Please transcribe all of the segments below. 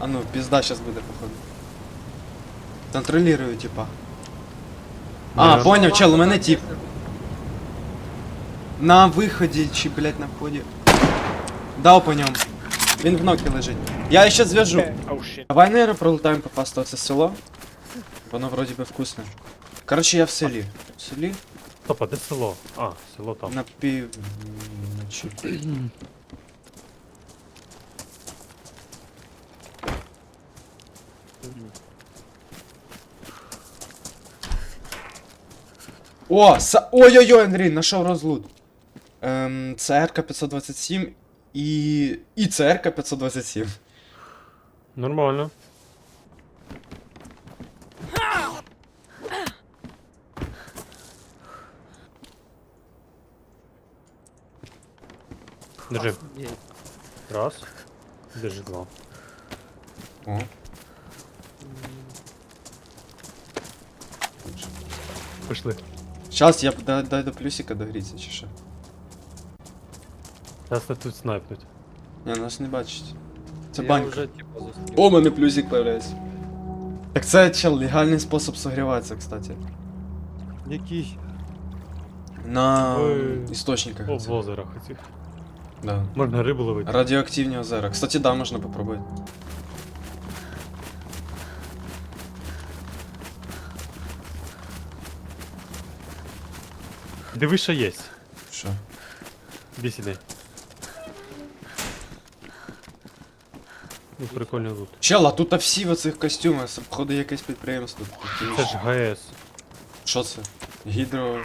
А ну, пизда сейчас буде, походу. Контролирую, типа. А, Я- поняв, чел, у мене тип. На виході чи, блядь, на вході. Дав по ньому. Він в нокі лежить. Я ще зв'яжу. Давай, наверное, пролетаємо попасти в це село. Воно вроді би вкусне. Коротше, я в селі. В селі Стоп, а де село? А, село там. на півночі. О, са... ой-ой-ой, Андрій, нашов розлут. Ем, ЦРК 527 і. І ЦРК 527. Нормально. Держи. Раз. Держи два. О. Пішли. Щас я дай, дай до плюсика догріться, чи що. Зараз нас тут снайпнуть. Ні, нас не бачить. Це банька. вже типу зустрів. О, у мене плюсик появляється. Так це чел, легальний спосіб согріватися, кстати. Який? На Ой. істочниках. О, в озерах цих. Да. Можна рибу ловити. Радіоактивні озера. Кстати, да, можна попробувати. Диви, що є. Що? Іди сюди. Ну, прикольний лут. Чел, а тут всі в оцих костюмах, походу якесь підприємство. Це ж ГАЕС. Що це? Гідро.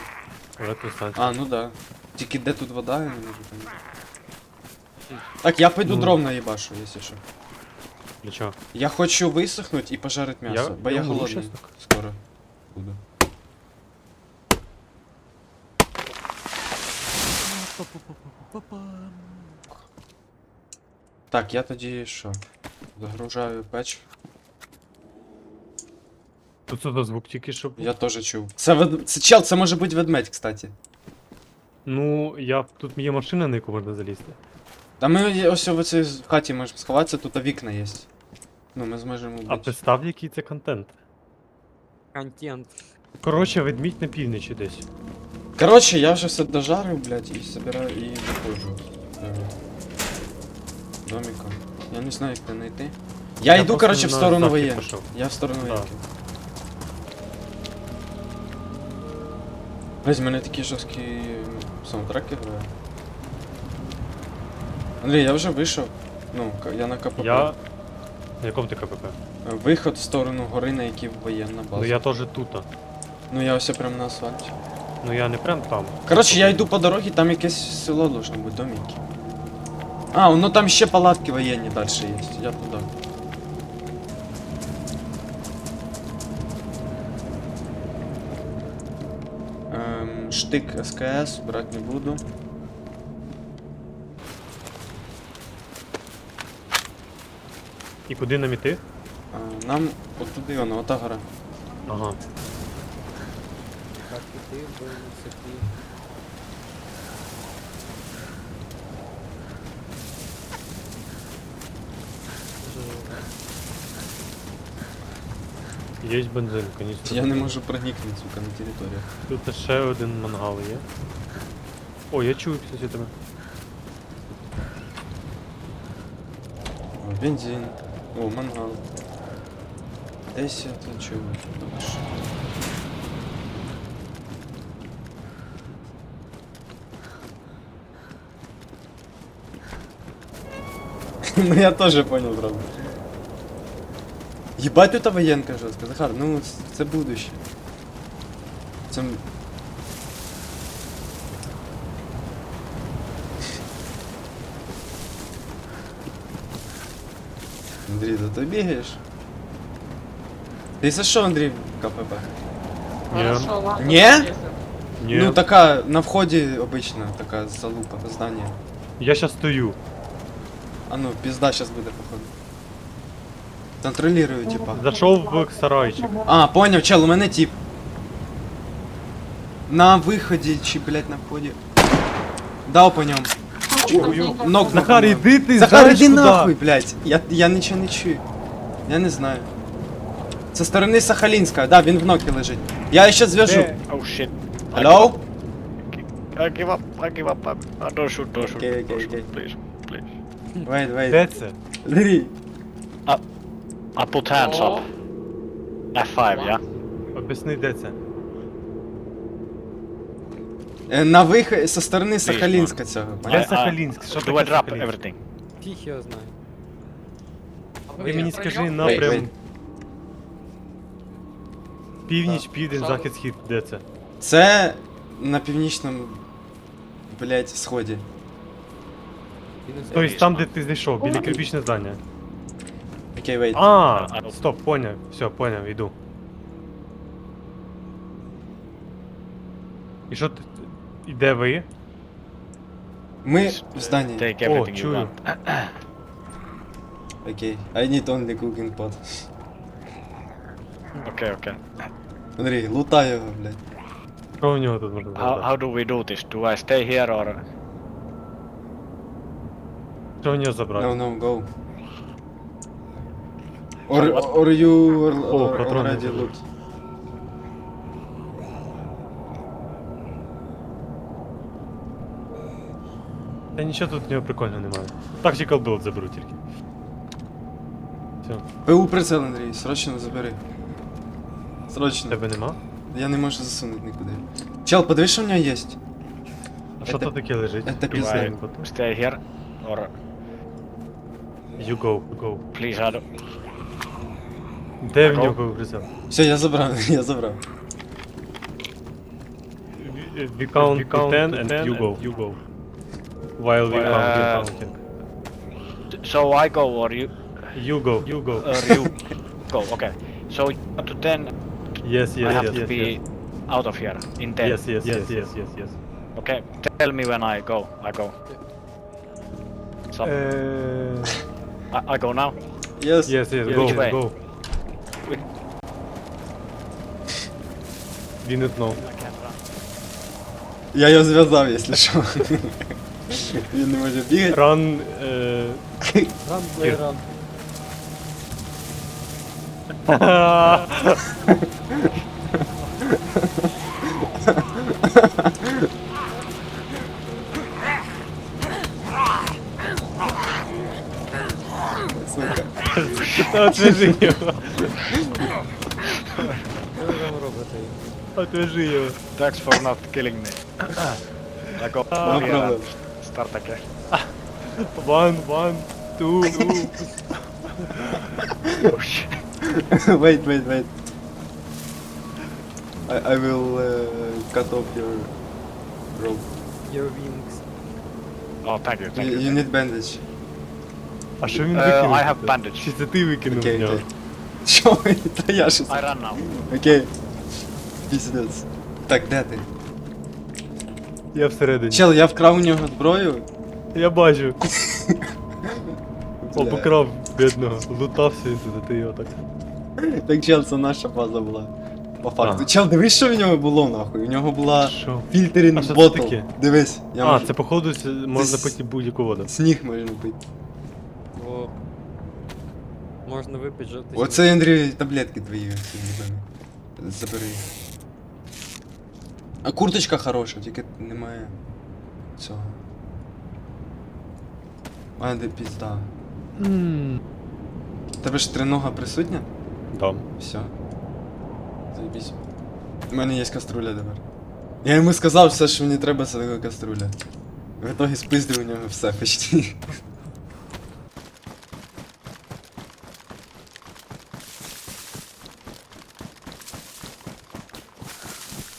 Електростанція. А, ну да. Тільки де тут вода, я не можу поняти. Так, я пойду Ну. дров наїбашу, якщо що. Для чого? Я хочу висохнути і пожарити м'ясо, бо я умру голодний. щас так. Скоро буду. Так, я тоді що? Загружаю печ. Тут це звук тільки що. був. Я теж чув. Це вед... Це чел, це може бути ведмедь, кстати. Ну, я тут є машина, на яку можна залізти. Та ми ось в цій хаті можемо сховатися, тут вікна є. Ну, ми зможемо А вбити. представ, який це контент. Контент. Коротше, ведмідь на півночі десь. Коротше, я вже все дожарив, блядь, і собираю і виходжу. Е, Домиком. Я не знаю, як це знайти. Я, Я йду, просто коротше, в на сторону захід воєнки. пішов. Я в сторону Да. воєнки. Блять, в мене такі жорсткі саундтреки грає. Андрій, я вже вийшов. Ну, к- я на КПП. Я. На якому ти КПП? Е, Виход в сторону гори, на якій воєнна база. Ну я теж тут. Ну я ось прямо на асфальті. Ну я не прям там. Коротше, я йду по дорозі, там якесь село должно бути, домики. А, ну там ще палатки воєнні далі є. Я туди. Ем, штик СКС, брати не буду. І куди нам іти? А, нам от туди воно, ота гора. Ага. Так, і ти в Є бензин, каністра. Я не можу проникнути, сука, на територію. Тут ще один мангал є. О, я чую, кстати, тебе. О, бензин. О, мангал. Десь я тут чую. Тут що? Ну я тоже понял, правда. Ебать тут воєнка жорстка, Захар, ну ц- це будуще. Це... м- Андрій, да ти бігаєш? Ти за що, Андрій, КПП? Хорошо, ладно. Не? если- Ні. Ну така, на вході обычно така залупа, здання. Я щас стою. А ну, пизда сейчас буде, походу. Контролирую, типа. Зайшов в сарайчик. А, понял, чел, у мене тип. На виході чи, блядь, на вході. Дав по ньому. Чую. Ног Захар, нокнув. іди ти, Захар, знаєш іди куди? нахуй, блядь. Я, я нічого не чую. Я не знаю. Це сторони Сахалінська, да, він в нокі лежить. Я ще зв'яжу. Де? Oh shit. Hello? I give up. I give up. I, I don't shoot. Don't shoot. Okay, okay, don't shoot, okay. Please, please. Wait, wait. Де це? Андрій. I Put hands up. F5, yeah. Об'ясни, де це? Е, На вихід зі сторони Сахалінська цього. Де понятно? Сахалінськ? Що Do таке drop Сахалінськ? everything? Фіг його знає. Ти мені скажи напрям. Північ, південь, захід, схід. Де це? Це на північному, блять, сході. Тобто там, де ти зайшов, біля кирпічне здання. Окей, вейт. А, стоп, поняв. Все, поняв, йду. І що ти. І де ви? Ми в зданні. Take О, everything you чую. want. Окей. I need only cooking pot. Okay, okay. Андрій, лутай його, блядь. Що у нього тут можна How, зробити? how do we do this? Do I stay here or? Що у нього забрати? No, no, go. Or, or you or, О, or, патрони already забрав. loot. Та нічого тут в нього прикольного немає. Tactical build заберу тільки. Все, ПУ прицел, Андрій, срочно забери. Срочно. тебе нема? Я не можу засунути нікуди. Чел, подивись, що в нього є. А що Это- тут таке лежить? Do пизда. Stay here or? You go, go. Please, I don't. Де в Go. нього був прицел? Все, я забрав, я забрав. We count to 10 and you go. You go. While we count, we Uh, counting. So I go or you? You go, you go. Or you go? Okay. So up to ten, Yes, I yes, have yes, to yes, be yes. out of here in ten. Yes, yes, yes, yes, yes, yes. Okay. Tell me when I go. I go. So Uh, I, I go now. Yes. yes, yes, Yeah, go, which way? go. Know. I. Я його зв'язав, якщо що. Він не може бігати. Run, uh, Ран, плей, ран. Сука. Там робите? Отвяжи його. Thanks for not killing me. I go No over here problem. and start again. One, one, two, two. Oh shit. wait, wait, wait. I, I will uh, cut off your rope. Your wings. Oh, thank you, thank You, you. you need bandage. А що він Uh, викинув? I have тут? bandage. Чи це ти викинув Окей, в нього? окей. Що? Та я щось. I run now. Окей. Піздець. Так, де ти? Я всередині. Чел, я вкрав у нього зброю. Я бачу. Бля. Обокрав бідного. Лутався він тут, а ти його так. Так, чел, це наша база була. По факту. Ага. Чел, дивись, що в нього було нахуй. У нього була Що? А фільтерінг що це ботл. таке? Дивись, я А, можу. це походу с- можна с- пити будь-яку воду. Сніг можна пити. О. Можна випити жовтий. Оце Андрій таблетки твої любимі. Забери. їх. А курточка хороша, тільки немає цього. А, де пізда. Тебе ж тринога присутня? Да. Все. Заебись. У мене є каструля тепер. Я йому сказав все, що мені треба, це така каструля. В итоге спиздив у нього все почти.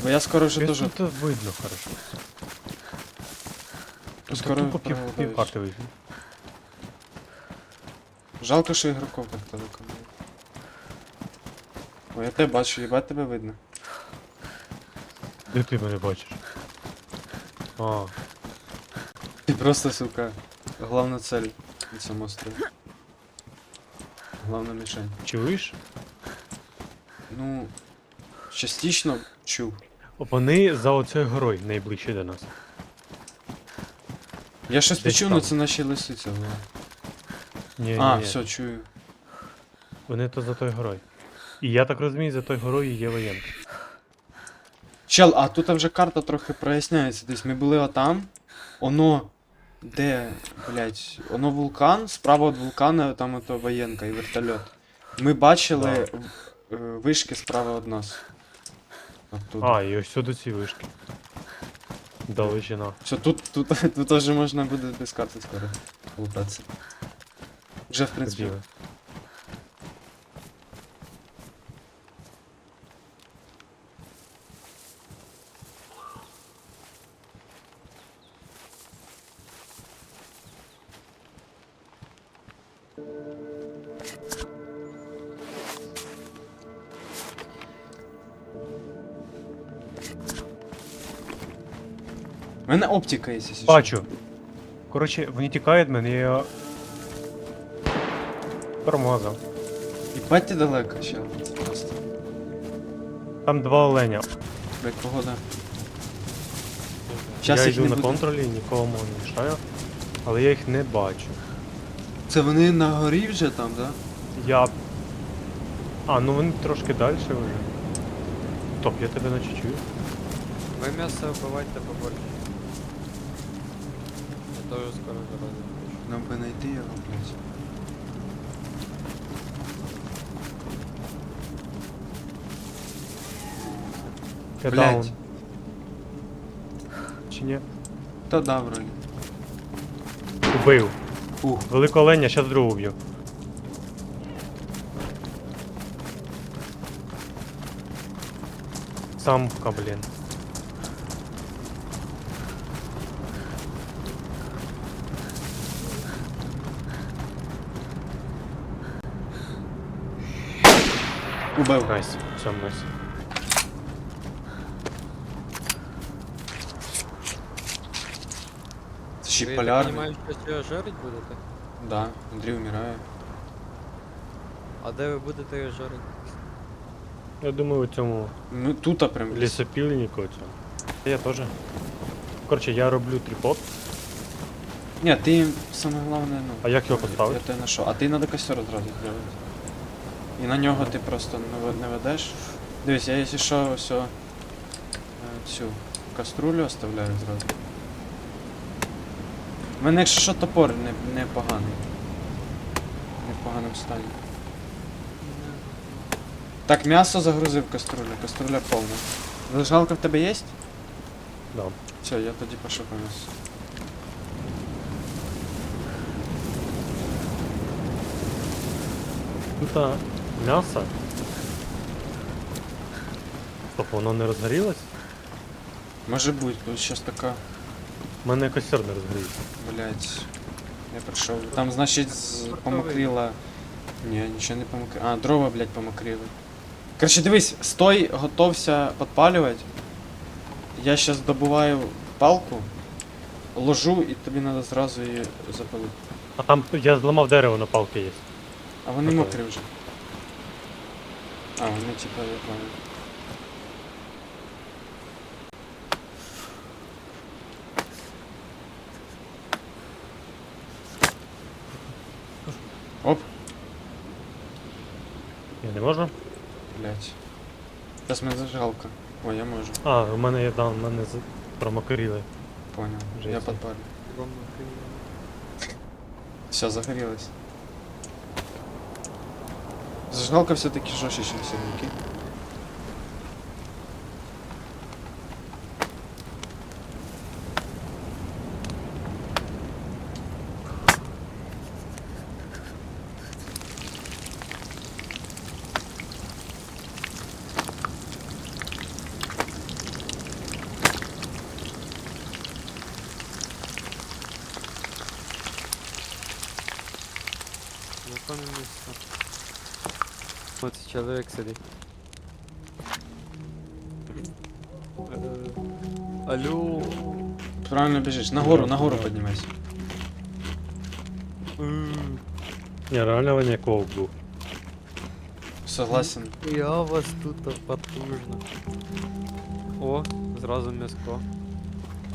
Бо я скоро вже дуже. тут видно хорошо. Тут Скоро тупо пів, пів карти вийшло. Жалко, що ігроков так далеко. було. О, я тебе бачу, їбать тебе видно. Де ти мене бачиш? А, Ти просто, сука, головна цель на цьому острові. Головна мішень. чуєш? Ну, частично чув. Вони за оцею горою найближче до нас. Я щось Десь почув, там. але це наші лисиці. були. Ні, А, ні, ні. все, чую. Вони то за той горою. І я так розумію, за той горою є воєнка. Чел, а тут вже карта трохи проясняється. Десь ми були отам. Оно. Де, блять, оно вулкан, справа від вулкана там ото воєнка і вертольот. Ми бачили е, вишки справа від нас. Оттуда. А, і ось сюди ці вишки. Далечина. Все, тут, тут, тут теж можна буде без карти скоро лутатися. Вже, в принципі. Хотіли. Мене оптика є, якщо. Бачу. Коротше, вони тікають від мене, я його промазав. Їбать ти далеко, чел. Просто. Там два оленя. Блять, погода. я Щас їх йду не на буде. контролі, нікому не мішаю. Але я їх не бачу. Це вони на горі вже там, да? Я. А, ну вони трошки далі вже. Топ, я тебе наче чую. Ви м'ясо вбивайте побольше. Я скоро зараза. Нам би знайти його, блять. Я Блядь. даун. Чи ні? Та да, вроді. Убив. Ух. Великого оленя, щас другого б'ю. Самка, блін. Убив. Найс. Все, найс. Це ще й Ви, я полярний. розумію, що його жарить будете? Да, Андрій вмирає. А де ви будете його жарити? Я думаю, у цьому Ну тут а прям ліс. лісопільнику цьому. Я теж. Коротше, я роблю трипод. Ні, ти саме головне, ну. А як його Я поставити? тебе знайшов. А ти надо костер зразу зробити. І на нього ти просто не ве- ведеш. Дивись, я якщо що, все цю каструлю оставляю зразу. У мене якщо що топор не, не поганий. Не в поганому стані. Так, м'ясо загрузив в каструлю, каструля повна. Зажигалка в тебе є? Да. Все, я тоді пішов по м'ясу. Тут а, м'ясо. Стоп, воно не розгорілось? Може бути, тут щас така. У мене костер не розгорівся. Блять. Я прийшов. Там, значить, з- помокрила. Ні, нічого не помокрило. А, дрова, блять, помокрили. Короче, дивись, стой, готовся підпалювати. Я зараз добуваю палку, ложу і тобі треба зразу її запалити. А там я зламав дерево на палки є. А вони Готові. мокрі вже. А, вони типа, я понял. Оп, Я не можу? блять. Зараз мене зажигалка. Ой, я можу. А, у мене є да, у мене з... промокрили. Понял. Я є. подпалю. Все, загорелось. Зажигалка все-таки жестче, чем сірники. От чоловік сидить. Е, Алло. Правильно бежишь. Нагору, нагору поднимайся. Е, Ні, реально вовк був. Согласен. Я вас тут потужно. О, зразу м'яско.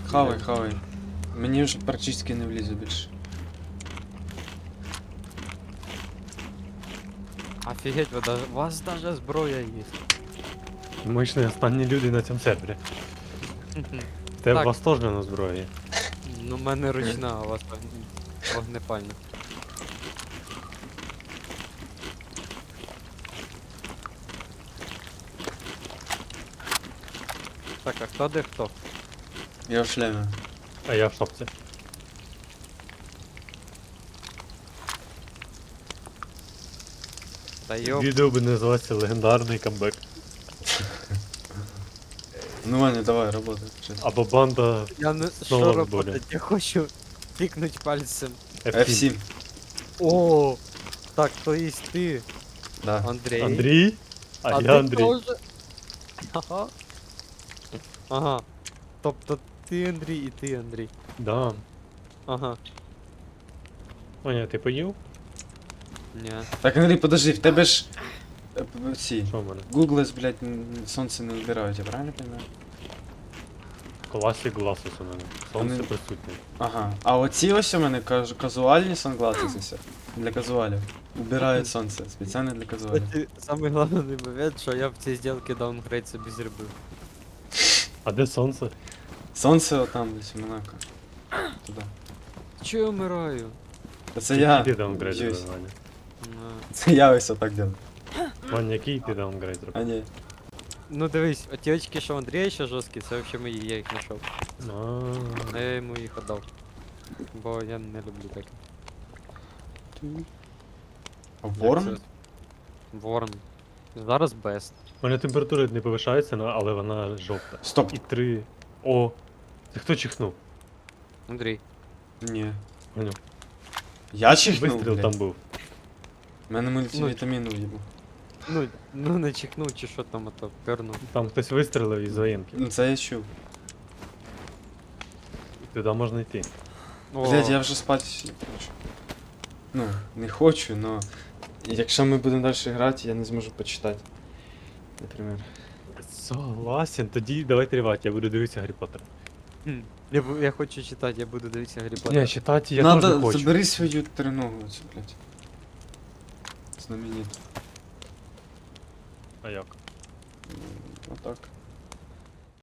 Хавай, хавай. Мені вже практично не влізе більше. Офігеть, ви даже, у вас даже зброя є. Ми ж не останні люди на цьому сервері. В тебе Так. у вас теж на зброї. Ну, в мене ручна, а у вас вогн- вогнепальна. Так, а хто де хто? Я в шлемі. А я в шапці. Та йоп, Відео би називатися легендарний камбек. Ну Ваня, давай, работай. Щас. Або банда я не що в робити, я хочу тикнуть пальцем. F7. F7. О, так, то есть ти, Да. Андрій. Андрій? А, ти я Андрій. теж? Ага. Ага. Тобто ти Андрій і ти Андрій. Да. Ага. Оня, ти поїв? Ні. Так, Андрій, подожди, в тебе ж. е, п- Ці. Що в мене? Гуглес, блядь, н- сонце не вбирають, я правильно розумію? Класік гласус у мене. Сонце Вони- присутнє. Ага. А оці ось у мене каж- казуальні сангласи для казуалів. Убирають сонце, спеціально для казуалів. Кстати, самый главный момент, що я в цій сделці даунгрейд собі зробив. А де сонце? Сонце отам десь у Монако. Туди. Чого я вмираю? Та Це я. Б'юсь. Ваня? На. Це я ось отак делаю. Ваня, який ти даунгрейд зробив? А ні. Ну дивись, оті очки, що у Андрія ще жорсткі, це взагалі мої, я їх знайшов. А, я йому їх отдав. Бо я не люблю таке. Як це? Ворон. Зараз бест. У мене температура не повишається, но- але вона жовта. Стоп. І три. О! Це хто чихнув? Андрій. Ні. Ваню, Я чихнув, вистріл блядь. там був. У мене мультивітамін уїбав. Ну, ну не чихнув чи що там, а то пернув. Там хтось вистрілив із воєнки. Ну це я чув. Туди можна йти. О, Блядь, я вже спати не хочу. Ну, не хочу, но якщо ми будемо далі грати, я не зможу почитати. Наприклад. Согласен, тоді давайте рівати, я буду дивитися Гаррі Поттер. хм, я, бу- я хочу читати, я буду дивитися Гаррі Поттер. Ні, читати я Надо, теж хочу. забери свою треногу цю, блядь. мені. А як? Отак.